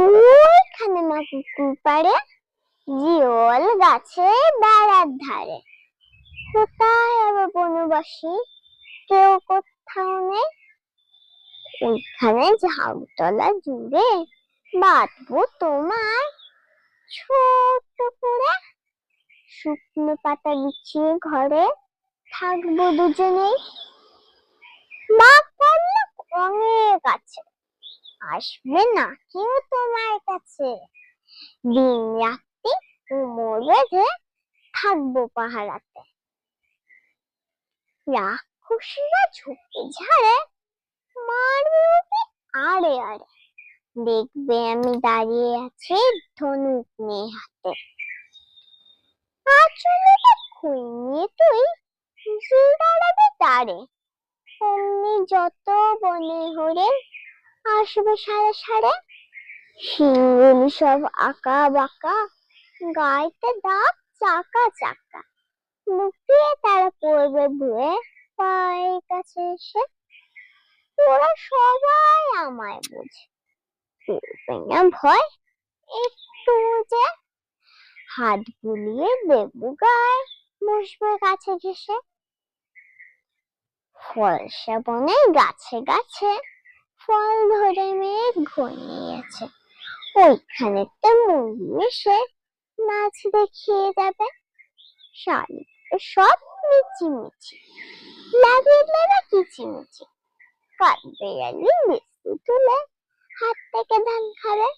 ওইখানে জিওল গাছে বেড়ার ধারে। কোথায় আবার বনবাসী? কেউ কোথাও নেই। ওইখানে ঝাউতলা জুড়ে বাঁধবো তোমায় ছোট করে। শুকনো পাতা বিছিয়ে ঘরে থাকব দুজনেই। আছে আসবে না কেউ তোমার কাছে। দিন রাত্রি উমর বেঁধে থাকব পাহারাতে। রাক্ষসীরা ঝুঁকে ঝাড়ে মারবে আড়ে আড়ে। দেখবে আমি দাঁড়িয়ে আছি ধনুক নিয়ে হাতে। খুই নিয়ে তুই যে অমনি যত বনে হরে আসবে সারে সারে শিঙুল সব আঁকা বাঁকা, গাইতে দাঁত চাকা চাকা। লুকিয়ে তারা পড়বে ভুয়ে পায়ের কাছে এসে ওরা সবাই আমায় বোঝে। না ভয়, একটু যে হাত বুলিয়ে দেবো গায়ে, বসবে কাছে ঘেসে ফলসা বনে গাছে গাছে ফল ধরে মেঘ ঘনিয়েছে। ওইখানে তো মুরগি এসে মাছ দেখিয়ে যাবে। শাড়ি সব মিচি মিচি লাগিয়ে দেবে কিচিমিচি। কাঠ বেড়ালি মিষ্টি তুলে হাত থেকে ধান খাবে।